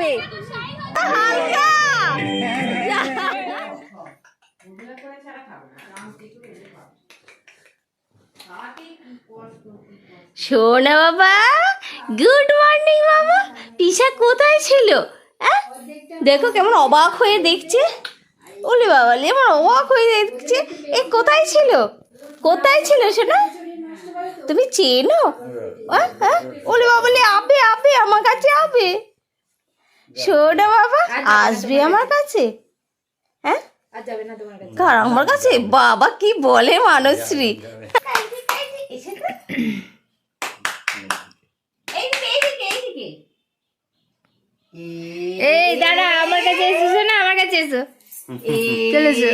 যাবে শোনা বাবা গুড মর্নিং বাবা পিসা কোথায় ছিল? দেখো কেমন অবাক হয়ে দেখছে। ওলে বাবা আমার অবাক হয়ে দেখছে। এ কোথায় ছিল? কোথায় ছিল শোনা? তুমি চেনো? ওলে বাবা আবে আবে, আমার কাছে আবে। শোনা বাবা আসবে আমার কাছে। হ্যাঁ? যাবে না তোমার কাছে। কার আমার কাছে? বাবা কি বলে মানসশ্রী? এই দাঁড়া আমার কাছে এসেছ না আমার কাছে এসো। চলে এসো।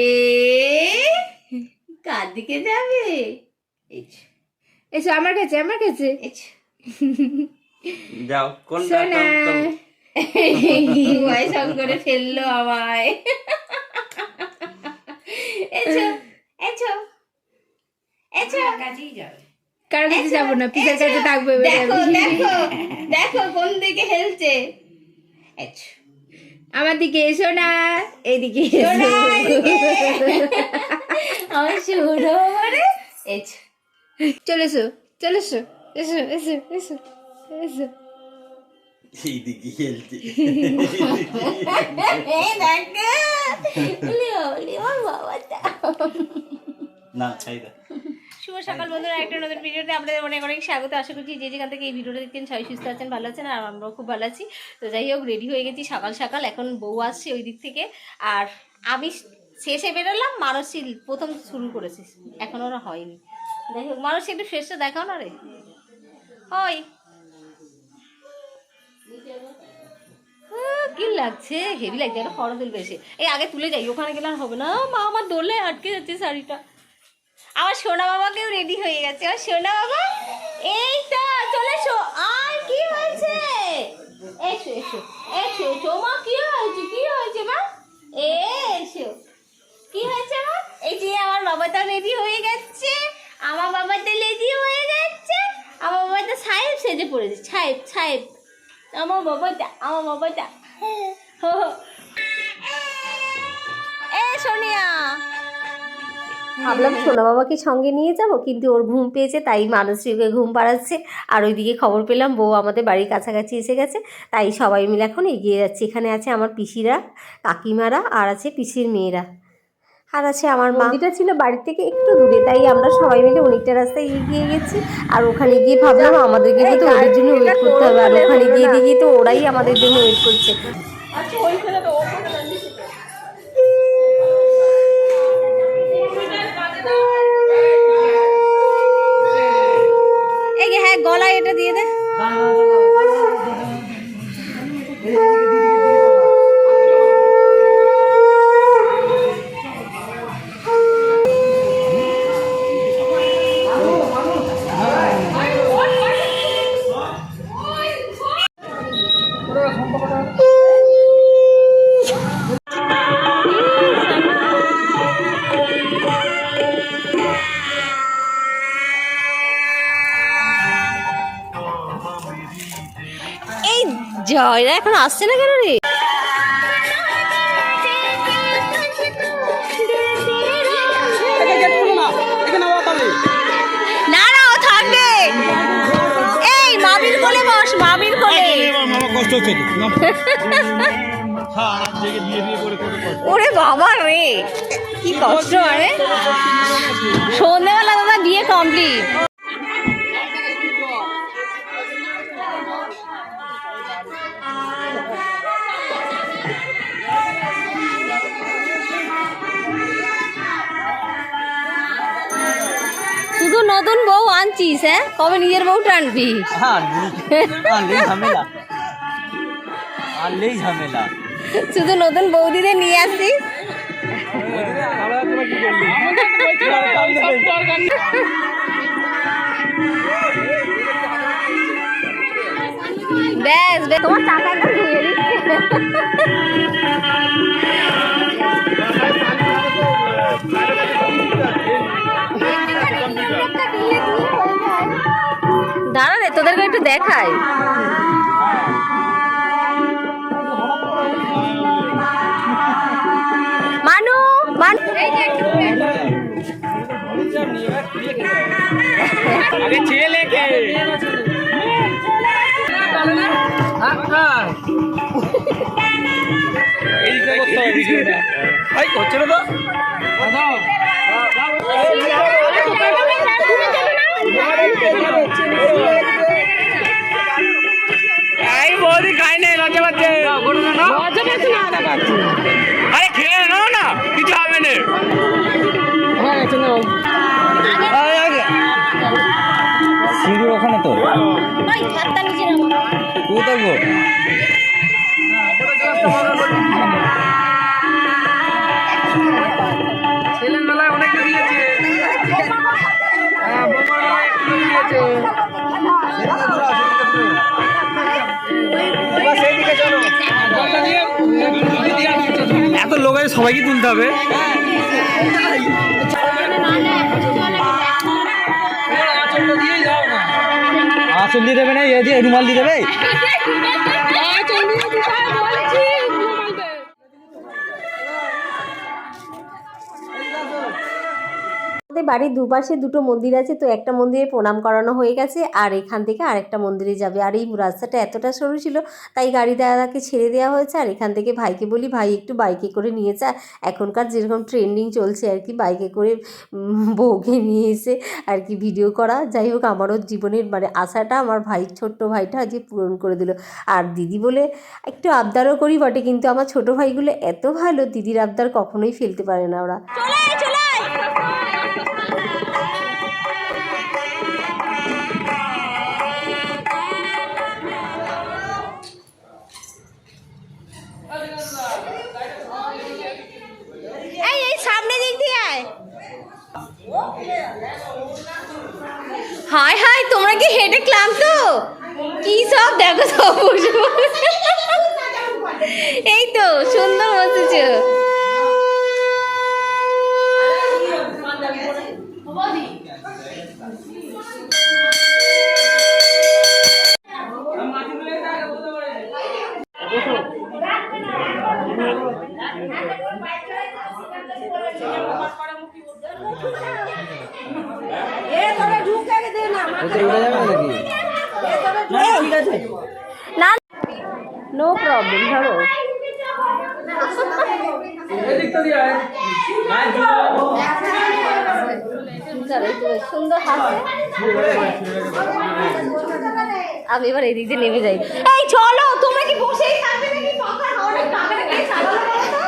এ কার দিকে যাবে? এসো আমার কাছে আমার কাছে। যে। যাও কোন- করে ফেলল আমায়। এছো এছো এছো কারও কাছে যাব না পিসার কাছে থাকব দেখো দেখো দেখো কোন দিকে হেলছে। এছো আমার দিকে এসো না এসো। এদিকে। আমার শুরু এছো চলে এসো চলে এসো এসো এসো। এসো এইদিকে খেলছে না ছাই দা। শুভ সকাল বন্ধুরা একটা নতুন ভিডিওতে আপনাদের অনেক অনেক স্বাগত। আশা করছি যে যেখান থেকে এই ভিডিওটা দেখছেন সবাই সুস্থ আছেন ভালো আছেন আর আমরাও খুব ভালো আছি। তো যাই হোক রেডি হয়ে গেছি সকাল সকাল। এখন বউ আসছে ওই দিক থেকে। আর আমি শেষে বেরোলাম মানসী প্রথম শুরু করেছিস এখন ওরা হয়নি। যাই হোক মানসী একটু শেষটা দেখাও না রে। ওই। আহ, কি লাগছে? হেভি লাগছে, একটা ফটো তুলবে এসে এই, আগে তুলে যাই, ওখানে গেলে আর হবে না। মা, আমার দোলে আটকে যাচ্ছে শাড়িটা। আমার সোনা বাবাকেও রেডি হয়ে গেছে। আমার সোনা বাবা এই তো চলে এসো। আর কি হয়েছে? এসো এসো এসো এসো। মা, কি হয়েছে? কি হয়েছে, মা? এসো। কি হয়েছে, মা? এই যে, আমার বাবাটা রেডি হয়ে গেছে। আমার বাবাটা রেডি হয়ে গেছে। আমার বাবাটা সাহেব সেজে পড়েছে। সাহেব সাহেব। আমার বাবাটা আমার বাবাটা। ভাবলাম সোনা বাবাকে সঙ্গে নিয়ে যাব, কিন্তু ওর ঘুম পেয়েছে, তাই মানসীকে ঘুম পাড়াচ্ছে। আর ওইদিকে খবর পেলাম, বউ আমাদের বাড়ির কাছাকাছি এসে গেছে, তাই সবাই মিলে এখন এগিয়ে যাচ্ছে। এখানে আছে আমার পিসিরা, কাকিমারা, আর আছে পিসির মেয়েরা। আর আছে আমার মন্দিরটা ছিল বাড়ির থেকে একটু দূরে তাই আমরা সবাই মিলে অনেকটা রাস্তায় এগিয়ে গেছি। আর ওখানে গিয়ে ভাবলাম আমাদেরকে তো ওদের জন্য ওয়েট করতে হবে আর ওখানে গিয়ে দেখি তো ওরাই আমাদের জন্য ওয়েট করছে। এই যে হ্যাঁ গলায় এটা দিয়ে দে। জয়রা এখন আসছে না কেন রে? না। না ও থাকবে। এই মামির কোলে বস মামির কোলে। কষ্ট হচ্ছে দিয়ে দিয়ে করে করে ওরে বাবা রে কি কষ্ট আরে। সন্ধ্যেবেলা দাদা বিয়ে কমপ্লিট নতুন বউ আনছিস হ্যাঁ কবে নিজের বউটা আনবি আনলেই ঝামেলা আনলেই ঝামেলা শুধু নতুন বৌদিদের নিয়ে আসছিস ব্যাস ব্যাস তোমার টাকা একদম ধুয়ে দিচ্ছে তোদেরকে একটু দেখাই মানু মানু ছেলেকে না তো খাই নাই লজ্জা পাচ্ছে লজ্জা পাচ্ছে না আরে খেয়ে নাও না কিছু হবে না। সিঁড়ি ওখানে তো। কোথায় গো? ছেলেবেলায় অনেক দিয়েছে হ্যাঁ বোমার বেলায় একটু দিয়েছে সবাইকে তুলতে হবে। না আসল দিয়ে দেবে না? এ দিয়ে রুমাল দিয়ে দেবে? আমাদের বাড়ির দুপাশে দুটো মন্দির আছে, তো একটা মন্দিরে প্রণাম করানো হয়ে গেছে আর এখান থেকে আরেকটা মন্দিরে যাবে। আর এই রাস্তাটা এতটা সরু ছিল, তাই গাড়ি দাদাকে ছেড়ে দেওয়া হয়েছে। আর এখান থেকে ভাইকে বলি, ভাই, একটু বাইকে করে নিয়ে যা। এখনকার যেরকম ট্রেন্ডিং চলছে আর কি বাইকে করে বউকে নিয়ে এসে আর কি ভিডিও করা। যাই হোক, আমারও জীবনের মানে আশাটা আমার ভাই, ছোট্ট ভাইটা আজকে পূরণ করে দিল। আর দিদি বলে, একটু আবদারও করি বটে, কিন্তু আমার ছোট ভাইগুলো এত ভালো, দিদির আবদার কখনোই ফেলতে পারে না ওরা। হাই হাই, তোমরা কি হেঁটে ক্লান্ত কি সব দেখো সব বসে। এই তো, সুন্দর বসেছ বসেছো না প্রবলেম ধরো। আমি এবার এদিক দিয়ে নেমে যাই। চলো, তোমরা কি বসেই থাকবে নাকি? পাখার হাওয়াটা কামড়ে দিয়ে সাজানো করো তো?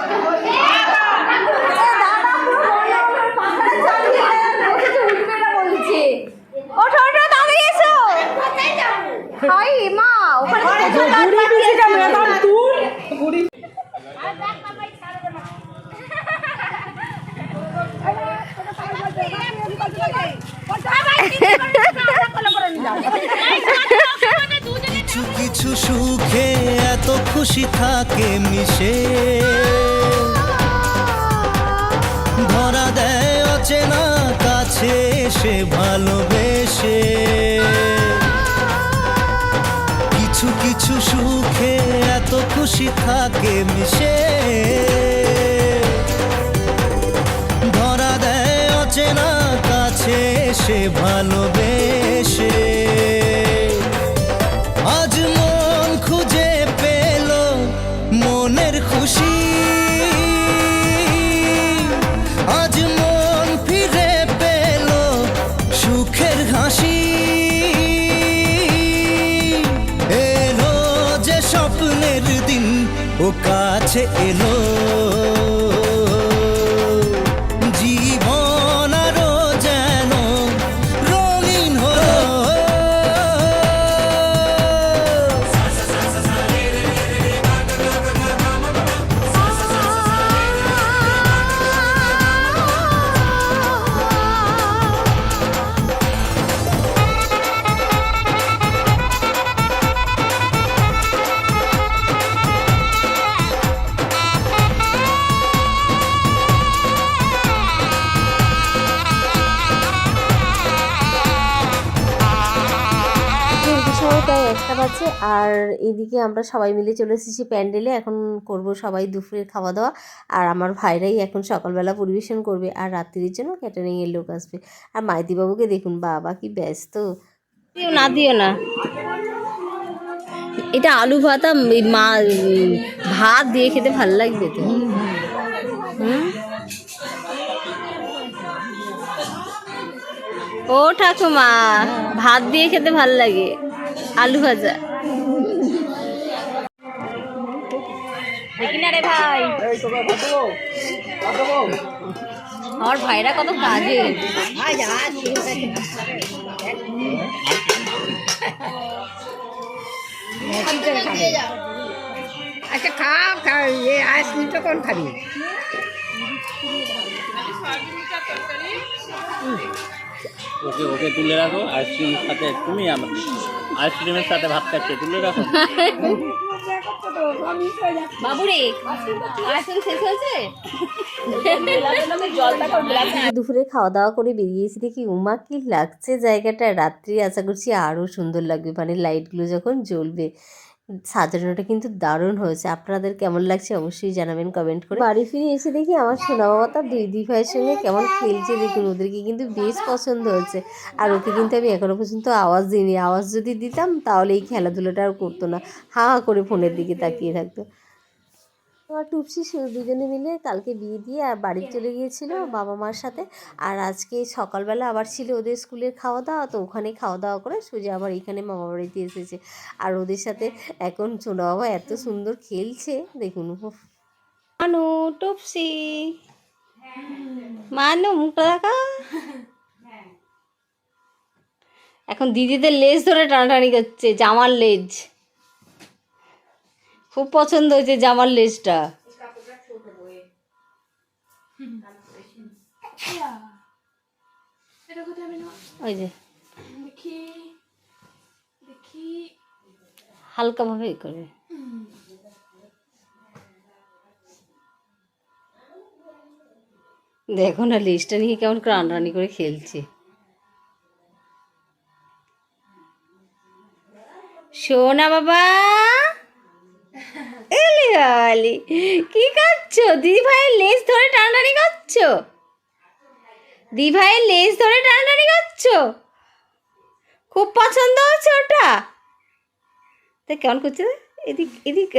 এ দাদা, পুরো মনে হয় পাখাটা চালিয়ে বসেছে, উঠবে না বলছে। ওঠো, ওঠো, তাড়াতাড়ি এসো। হাই, মা, ওখানে বাকি আছে। কিছু কিছু সুখে এত খুশি থাকে মিশে। ধরা দেয় অচেনা কাছে সে ভালোবেসে। কিছু সুখে এত খুশি থাকে মিশে। ধরা দেয় অচেনা কাছে সে ভালোবেসে। আজ মন খুঁজে পেল মনের খুশি। আজ মন ফিরে পেল সুখের হাসি। কাছে এলো। বাজে আর এদিকে আমরা সবাই মিলে চলে এসেছি প্যান্ডেলে। এখন করব সবাই দুপুরের খাওয়া দাওয়া আর আমার ভাইরাই এখন সকালবেলা পরিবেশন করবে। আর রাত্রির জন্য ক্যাটারিংয়ের লোক আসবে। আর মাইতিবাবুকে দেখুন, বাবা কি ব্যস্ত। দিও না দিও না। এটা আলু ভাতা মা, ভাত দিয়ে খেতে ভালো লাগবে তো। ও ঠাকুমা, ভাত দিয়ে খেতে ভালো লাগে। আলু ভাজা। দেখি না রে ভাই। আমার ভাইরা কত কাজে আচ্ছা খাও খাও এ আইসক্রিমটা কোন খাবি? ওকে ওকে তুলে রাখো আইসক্রিমের সাথে তুমি আমার আইসক্রিমের সাথে ভাত খাচ্ছে তুলে রাখো। বাবুরে আইসক্রিম শেষ হয়েছে? দুপুরে খাওয়া দাওয়া করে বেরিয়েছি দেখি উমা কি লাগছে জায়গাটা রাত্রি আশা করছি আরও সুন্দর লাগবে। মানে লাইটগুলো যখন জ্বলবে। সাজানোটা কিন্তু দারুণ হয়েছে। আপনাদের কেমন লাগছে অবশ্যই জানাবেন কমেন্ট করে। বাড়ি ফিরে এসে দেখি আমার সোনা বাবা তার দুই ভাইয়ের সঙ্গে কেমন খেলছে দেখুন। ওদেরকে কিন্তু বেশ পছন্দ হয়েছে। আর ওকে কিন্তু আমি এখনও পর্যন্ত আওয়াজ দিইনি। আওয়াজ যদি দিতাম তাহলে এই খেলাধুলাটা আর করতো না। হা হা করে ফোনের দিকে তাকিয়ে থাকতো। আমার টুপসি দুজনে মিলে কালকে বিয়ে দিয়ে আর বাড়ি চলে গিয়েছিল বাবা মার সাথে। আর আজকে সকালবেলা আবার ছিল ওদের স্কুলের খাওয়া দাওয়া তো ওখানে খাওয়া দাওয়া করে সোজা আবার এখানে মামা বাড়িতে এসেছে। আর ওদের সাথে এখন সোনা বাবা এত সুন্দর খেলছে, দেখুন। মানু, টুপসি। মানু, মুখটা দেখা। এখন দিদিদের লেজ ধরে টানাটানি করছে, জামার লেজ। খুব পছন্দ হয়েছে জামার লেজটা। ওই যে। হালকা ভাবে করে। দেখো না, লেজটা নিয়ে কেমন রানি করে খেলছে। শোনা বাবা। এলি আলি কি করছ দিদি ভাইয়ের লেজ ধরে টানাটানি করছ? দিদি ভাইয়ের লেজ ধরে টানাটানি করছ? খুব পছন্দ হচ্ছে ওটা? তা কেমন করছে? এদিক এদিক।